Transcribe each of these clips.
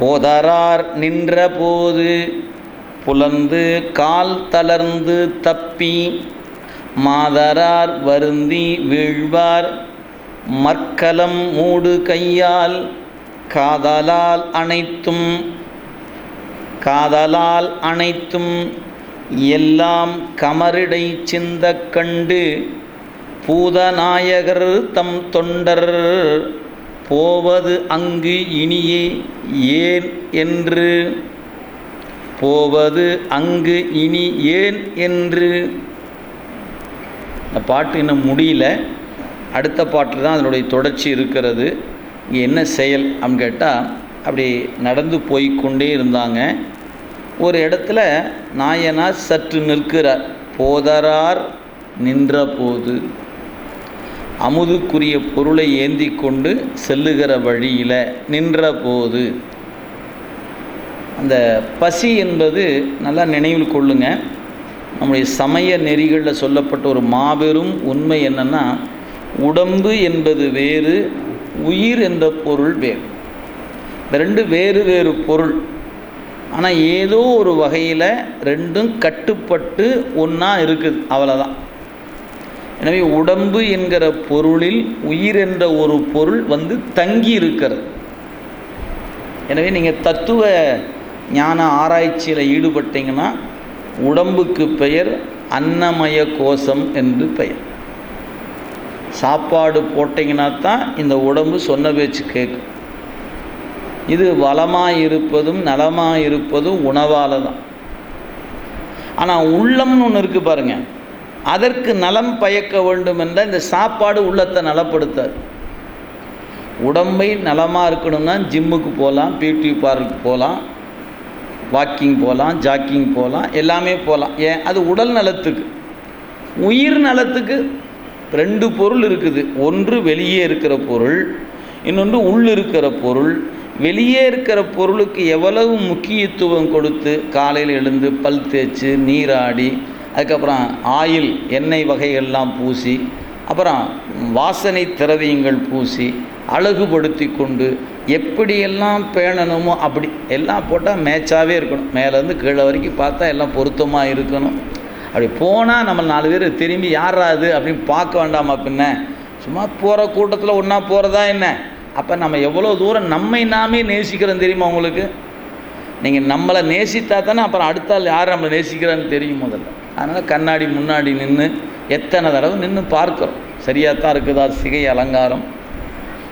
போதரார் நின்றபோது புலந்து கால் தளர்ந்து தப்பி மாதரார் வருந்தி வீழ்வார். மற்கலம் மூடு கையால் காதலால் அனைத்தும் காதலால் அனைத்தும் எல்லாம் கமரிடை சிந்தக் கண்டு பூதநாயகர் தம் தொண்டர் போவது அங்கு இனியே ஏன் என்று? போவது அங்கு இனி ஏன் என்று? இந்த பாட்டு இன்னும் முடியல. அடுத்த பாட்டில் தான் அதனுடைய தொடர்ச்சி இருக்கிறது. இங்கே என்ன செயல் அப்படின்னு கேட்டால் அப்படி நடந்து போய்க்கொண்டே இருந்தாங்க. ஒரு இடத்துல நாயனார் சற்று நிற்கிறார். போதரார் நின்றபோது அமுதுக்குரிய பொருளை ஏந்தி கொண்டு செல்லுகிற வழியில் நின்ற போது அந்த பசி என்பது நல்லா நினைவில் கொள்ளுங்க. நம்முடைய சமய நெறிகளில் சொல்லப்பட்ட ஒரு மாபெரும் உண்மை என்னென்னா உடம்பு என்பது வேறு உயிர் என்ற பொருள் வேறு. இந்த ரெண்டு வேறு வேறு பொருள். ஆனால் ஏதோ ஒரு வகையில் ரெண்டும் கட்டுப்பட்டு ஒன்றா இருக்குது அவ்வளோதான் எனவே உடம்பு என்கிற பொருளில் உயிர் என்ற ஒரு பொருள் வந்து தங்கி இருக்கிறது எனவே நீங்கள் தத்துவ ஞான ஆராய்ச்சியில் ஈடுபட்டீங்கன்னா உடம்புக்கு பெயர் அன்னமய கோஷம் என்று பெயர். சாப்பாடு போட்டிங்கன்னா தான் இந்த உடம்பு சொன்ன பேச்சு கேட்கும். இது வளமாக இருப்பதும் நலமாக இருப்பதும் உணவால் தான். ஆனால் உள்ளம்னு ஒன்று இருக்குது பாருங்கள் அதற்கு நலம் பயக்க வேண்டும் என்றால் இந்த சாப்பாடு உள்ளத்தை நலப்படுத்தாது உடம்பை நலமாக இருக்கணும்னா ஜிம்முக்கு போகலாம் பியூட்டி பார்க்கு போகலாம் வாக்கிங் போகலாம் ஜாக்கிங் போகலாம் எல்லாமே போகலாம். ஏன்? அது உடல் நலத்துக்கு. உயிர் நலத்துக்கு ரெண்டு பொருள் இருக்குது. ஒன்று வெளியே இருக்கிற பொருள் இன்னொன்று உள் இருக்கிற பொருள். வெளியே இருக்கிற பொருளுக்கு எவ்வளவு முக்கியத்துவம் கொடுத்து காலையில் எழுந்து பல் தேய்ச்சி நீராடி அதுக்கப்புறம் ஆயில் எண்ணெய் வகைகள்லாம் பூசி அப்புறம் வாசனை திரவியங்கள் பூசி அழகுபடுத்தி கொண்டு எப்படியெல்லாம் பேணணுமோ அப்படி எல்லாம் போட்டால் மேட்சாகவே இருக்கணும். மேலேருந்து கீழே வரைக்கும் பார்த்தா எல்லாம் பொருத்தமாக இருக்கணும். அப்படி போனால் நம்ம நாலு பேர் திரும்பி யாராது அப்படின்னு பார்க்க வேண்டாமா பின்ன? சும்மா போகிற கூட்டத்தில் ஒன்றா போகிறதா என்ன? அப்போ நம்ம எவ்வளோ தூரம் நம்மை நாமே நேசிக்கிறோம் தெரியுமா உங்களுக்கு? நீங்கள் நம்மளை நேசித்தா தானே அப்புறம் அடுத்தால் யார் நம்மளை நேசிக்கிறான்னு தெரியும் முதல்ல. அதனால் கண்ணாடி முன்னாடி நின்று எத்தனை தடவை நின்று பார்க்குறோம். சரியாக தான் இருக்குதா? சிகை அலங்காரம்.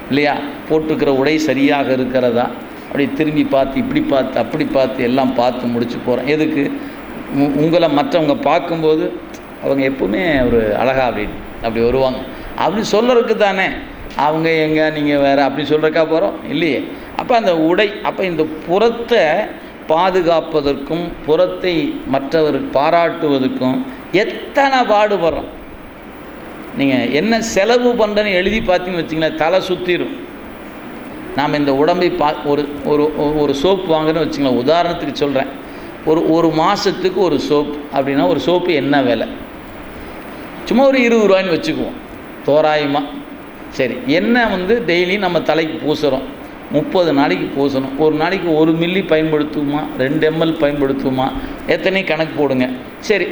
இல்லையா? போட்டுக்கிற உடை சரியாக இருக்கிறதா? அப்படி திரும்பி பார்த்து இப்படி பார்த்து அப்படி பார்த்து எல்லாம் பார்த்து முடிச்சு போகிறோம் எதுக்கு? உ- உங்களை மற்றவங்க பார்க்கும்போது அவங்க எப்பவுமே ஒரு அழகா அப்படி அப்படி வருவாங்க. அப்படி சொல்கிறதுக்கு தானே. அவங்க எங்கே நீங்கள் வேறு அப்படி சொல்கிறக்கா போகிறோம் இல்லையே. அப்போ அந்த உடை அப்போ இந்த புறத்தை பாதுகாப்பதற்கும் புறத்தை மற்றவர் பாராட்டுவதற்கும் எத்தனை பாடுபடுறோம்? நீங்கள் என்ன செலவு பண்ணுறேன்னு எழுதி பார்த்தீங்கன்னு வச்சிங்களேன் தலை சுற்றிடும் நாம் இந்த உடம்பை பா ஒரு ஒரு ஒரு சோப்பு வாங்குறோன்னு வச்சுங்களேன் உதாரணத்துக்கு சொல்கிறேன் ஒரு ஒரு மாதத்துக்கு ஒரு சோப் அப்படின்னா ஒரு சோப்பு என்ன விலை? சும்மா ஒரு இருபது ரூபாய்ன்னு வச்சுக்குவோம். தோராயமாக சரி என்ன வந்து டெய்லி நம்ம தலைக்கு பூசுகிறோம் முப்பது நாளைக்கு பூசணும். ஒரு நாளைக்கு ஒரு மில்லி பயன்படுத்துவோமா? ரெண்டு எம்எல் பயன்படுத்துவோமா? எத்தனை கணக்கு போடுங்க. சரி.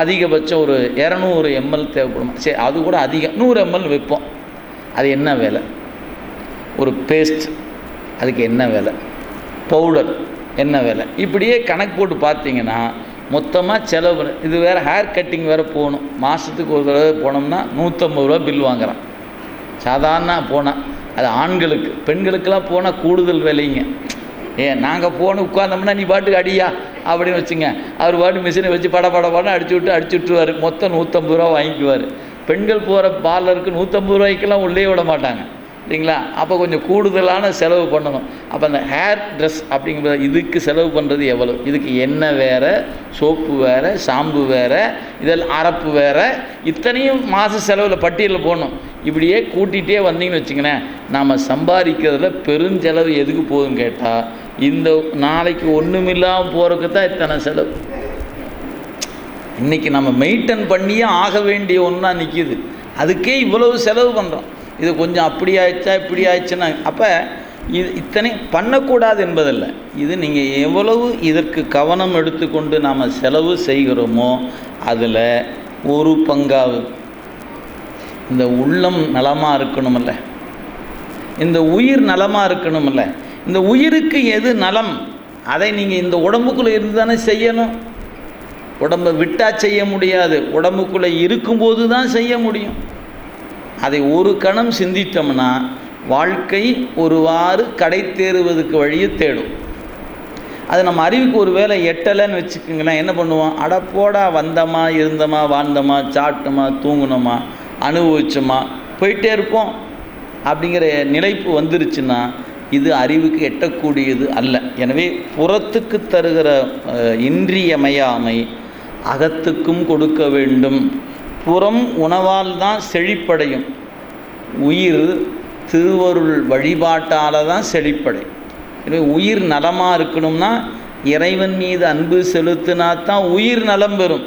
அதிகபட்சம் ஒரு இரநூறு எம்எல் தேவைப்படுமா? சரி அது கூட அதிகம். நூறு எம்எல் வைப்போம் அது என்ன வேலை? ஒரு பேஸ்ட் அதுக்கு என்ன வேலை? பவுடர் என்ன விலை? இப்படியே கணக்கு போட்டு பார்த்தீங்கன்னா மொத்தமாக செலவு. இது வேறு ஹேர் கட்டிங் வேறு போகணும். மாதத்துக்கு ஒரு தடவை போனோம்னா நூற்றம்பது ரூபா பில் வாங்குகிறான் சாதாரண போனால் அது ஆண்களுக்கு. பெண்களுக்கெல்லாம் போனால் கூடுதல் விலைங்க. ஏன் நாங்கள் போன உட்காந்தோம்னா நீ பாட்டுக்கு அடியா? அப்படின்னு வச்சுங்க. அவர் பாட்டு மிஷினை வச்சு பட பட படம் அடிச்சு விட்டு அடிச்சு விட்டுருவார். மொத்தம் நூற்றம்பது ரூபா வாங்கிக்குவார். பெண்கள் போகிற பார்லருக்கு நூற்றம்பது ரூபாய்க்கெல்லாம் உள்ளே விட மாட்டாங்க. இல்லைங்களா? அப்போ கொஞ்சம் கூடுதலான செலவு பண்ணணும். அப்போ அந்த ஹேர் ட்ரெஸ் அப்படிங்கிற இதுக்கு செலவு பண்ணுறது எவ்வளோ இதுக்கு எண்ணெய் வேறு சோப்பு வேறு ஷாம்பு வேறு இதெல்லாம் அரப்பு வேறு இத்தனையும் மாத செலவில் பட்டியலில் போடணும். இப்படியே கூட்டிகிட்டே வந்தீங்கன்னு வச்சுங்களேன் நாம் சம்பாதிக்கிறதுல பெருஞ்செலவு எதுக்கு போகுதுன்னு கேட்டால் இந்த நாளைக்கு ஒன்றுமில்லாமல் போகிறதுக்கு தான் இத்தனை செலவு. இன்றைக்கி நம்ம மெயின்டைன் பண்ணியே ஆக வேண்டிய ஒன்றா நிற்கிது அதுக்கே இவ்வளவு செலவு பண்ணுறோம் இது கொஞ்சம் அப்படி ஆயிடுச்சா இப்படி ஆயிடுச்சுன்னா அப்போ இது இத்தனை பண்ணக்கூடாது என்பதல்ல. இது நீங்கள் எவ்வளவு இதற்கு கவனம் எடுத்துக்கொண்டு நாம் செலவு செய்கிறோமோ அதில் ஒரு பங்காவது. இந்த உள்ளம் நலமாக இருக்கணுமில்ல இந்த உயிர் நலமாக இருக்கணுமில்ல இந்த உயிருக்கு எது நலம்? அதை நீங்கள் இந்த உடம்புக்குள்ளே இருந்து தானே செய்யணும். உடம்பை விட்டால் செய்ய முடியாது. உடம்புக்குள்ளே இருக்கும்போது தான் செய்ய முடியும். அதை ஒரு கணம் சிந்தித்தோம்னா வாழ்க்கை ஒருவாறு கடை தேறுவதற்கு வழியை தேடும். அது நம்ம அறிவுக்கு ஒரு வேளை எட்டலைன்னு வச்சுக்கோங்களேன் என்ன பண்ணுவோம்? அடப்போடா வந்தோமா இருந்தோமா வாழ்ந்தோமா சாப்பிட்டோமா தூங்குனோமா அனுபவிச்சோமா போயிட்டே இருப்போம். அப்படிங்கிற நிலைப்பு வந்துருச்சுன்னா இது அறிவுக்கு எட்டக்கூடியது அல்ல. எனவே புறத்துக்கு தருகிற இன்றியமையாமை அகத்துக்கும் கொடுக்க வேண்டும். புறம் உணவால் தான் செழிப்படையும். உயிர் திருவருள் வழிபாட்டால் தான் செழிப்படையும். எனவே உயிர் நலமாக இருக்கணும்னா இறைவன் மீது அன்பு செலுத்தினா தான் உயிர் நலம் பெறும்.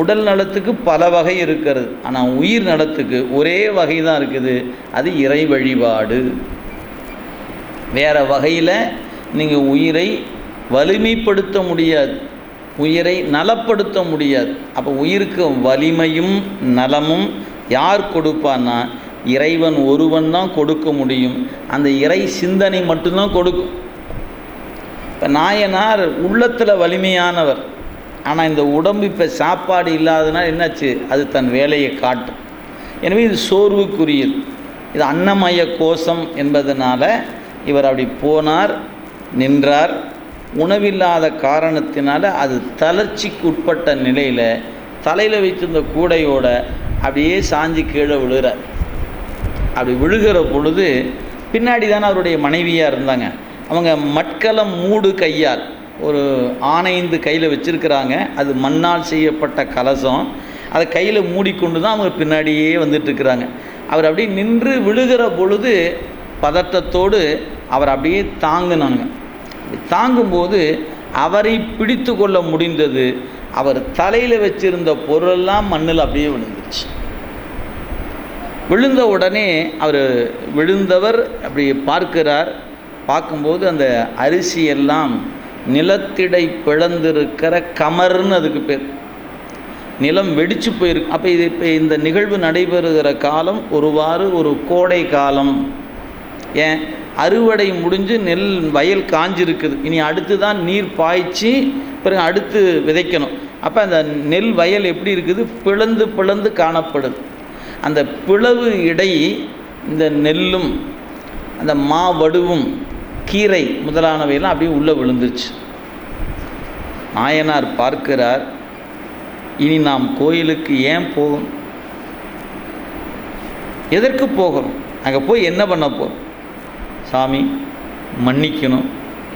உடல் நலத்துக்கு பல வகை இருக்கிறது. ஆனால் உயிர் நலத்துக்கு ஒரே வகை தான் இருக்குது. அது இறை வழிபாடு. வேறு வகையில் நீங்கள் உயிரை வலிமைப்படுத்த முடியாது. உயிரை நலப்படுத்த முடியாது. அப்போ உயிருக்கு வலிமையும் நலமும் யார் கொடுப்பான்னா இறைவன் ஒருவன் தான் கொடுக்க முடியும். அந்த இறை சிந்தனை மட்டும்தான் கொடுக்கும். இப்போ நாயனார் உள்ளத்தில் வலிமையானவர். ஆனால் இந்த உடம்பு இப்போ சாப்பாடு இல்லாதனால் என்னாச்சு? அது தன் வேலையை காட்டும். எனவே இது சோர்வுக்குரியது. இது அன்னமய கோஷம் என்பதனால் இவர் அப்படி போனார் நின்றார். உணவில்லாத காரணத்தினால் அது தளர்ச்சிக்கு உட்பட்ட நிலையில் தலையில் வைத்திருந்த கூடையோட அப்படியே சாஞ்சி கீழே விழுகிறார் அப்படி விழுகிற பொழுது பின்னாடி தானே அவருடைய மனைவியாக இருந்தாங்க. அவங்க மட்கலம் மூடு கையால் ஒரு ஆணைந்து கையில் வச்சுருக்கிறாங்க. அது மண்ணால் செய்யப்பட்ட கலசம். அதை கையில் மூடிக்கொண்டு தான் அவங்க பின்னாடியே வந்துட்டுருக்கிறாங்க. அவர் அப்படியே நின்று விழுகிற பொழுது பதட்டத்தோடு அவர் அப்படியே தாங்கினாங்க. தாங்கும்போது அவரை பிடித்து கொள்ள முடிந்தது. அவர் தலையில் வச்சிருந்த பொருளெல்லாம் மண்ணில் அப்படியே விழுந்துருச்சு. விழுந்த உடனே அவர் விழுந்தவர் அப்படி பார்க்கிறார். பார்க்கும்போது அந்த அரிசி எல்லாம் நிலத்திடை பிளந்திருக்கிற கமர்னு அதுக்கு பேர். நிலம் வெடிச்சு போயிருக்கு. அப்போ இது இப்போ இந்த நிகழ்வு நடைபெறுகிற காலம் ஒருவாறு ஒரு கோடை காலம். ஏன்? அறுவடை முடிஞ்சு நெல் வயல் காஞ்சிருக்குது. இனி அடுத்து தான் நீர் பாய்ச்சி பிறகு அடுத்து விதைக்கணும். அப்போ அந்த நெல் வயல் எப்படி இருக்குது? பிளந்து பிளந்து காணப்படுது. அந்த பிளவு இடை இந்த நெல்லும் அந்த மாவடுவும் கீரை முதலானவையெல்லாம் அப்படியே உள்ளே விழுந்துருச்சு. நாயனார் பார்க்கிறார் இனி நாம் கோயிலுக்கு ஏன் போகணும்? எதற்கு போகிறோம் அங்கே போய் என்ன பண்ண போகிறோம் சாமி மன்னிக்கணும்.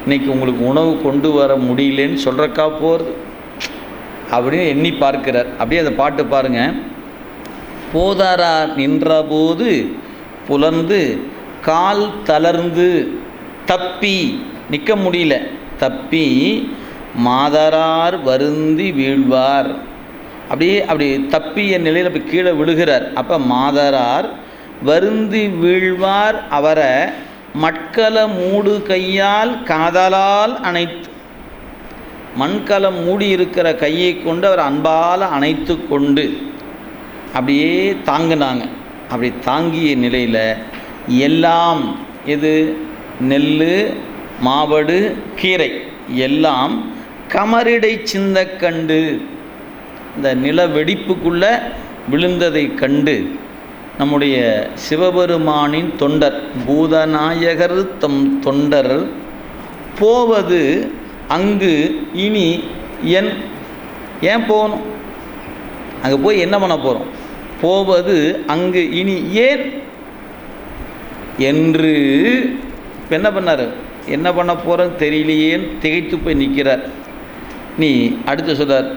இன்றைக்கி உங்களுக்கு உணவு கொண்டு வர முடியலன்னு சொல்கிறக்கா போகிறது அப்படின்னு எண்ணி பார்க்கிறார். அப்படியே அந்த பாட்டு பாருங்கள் போதாரா நின்றபோது புலர்ந்து கால் தளர்ந்து தப்பி நிற்க முடியல. தப்பி மாதரார் வருந்தி வீழ்வார். அப்படியே அப்படி தப்பிய நிலையில் அப்படி கீழே விழுகிறார். அப்போ மாதரார் வருந்தி வீழ்வார். அவரை மட்கல மூடு கையால் காதலால் அணைத்து மண்கலம் மூடி இருக்கிற கையை கொண்டு அவர் அன்பால் அணைத்து கொண்டு அப்படியே தாங்கினாங்க. அப்படி தாங்கிய நிலையில் எல்லாம் எது? நெல் மாவடு கீரை எல்லாம் கமரிடை சிந்த கண்டு இந்த நில வெடிப்புக்குள்ளே விழுந்ததை கண்டு நம்முடைய சிவபெருமானின் தொண்டர் பூதநாயகர் தம் தொண்டர் போவது அங்கு இனி என் ஏன் போகணும்? அங்கே போய் என்ன பண்ண போகிறோம் போவது அங்கு இனி ஏன்? என்று இப்போ என்ன பண்ணார்? என்ன பண்ண போகிறேன்னு தெரியலையேன்னு திகைத்து போய் நிற்கிறார் நீ அடுத்து சொல்கிறார்